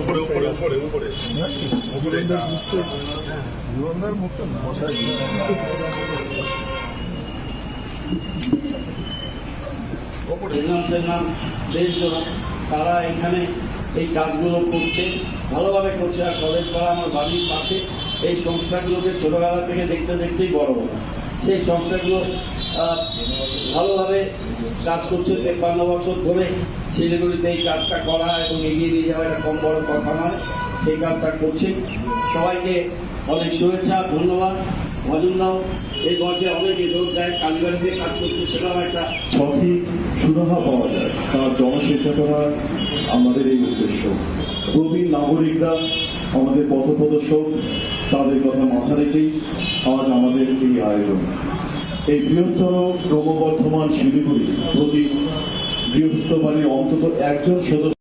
উপরে উপরে উপরে উপরে। উপরে জীবনদার মুক্ত মশাই ফ্রিল্যান্সের নাম দেশজোড়া তারা এখানে এই কাজগুলো করছে ভালোভাবে করছে। আর কলেজ পাড়া আমার বাড়ির পাশে এই সংস্থাগুলোকে ছোটবেলা থেকে দেখতে দেখতেই বড় হলো। সেই সংস্থাগুলো ভালোভাবে কাজ করছে, তেপ্পান্ন বছর ধরে শিলিগুড়িতে এই কাজটা করা এবং এগিয়ে নিয়ে যাওয়া এটা কম বড় কথা নয়, সেই কাজটা করছে। সবাইকে অনেক শুভেচ্ছা, ধন্যবাদ। মজুমদাও এই মঞ্চে অনেক লোক যায় কালীবাড়িতে কাজ করছে, সেটাও একটা সঠিক সুরাহা পাওয়া যায়। তার করা আমাদের এই উদ্দেশ্য। প্রবীণ নাগরিকরা আমাদের পথপ্রদর্শক, তাদের কথা মাথা রেখেই এই আয়োজন। এই বৃহত্তর ক্রমবর্ধমান শিলিগুড়ি প্রতি গৃহস্থ বাড়ির অন্তত একজন সদস্য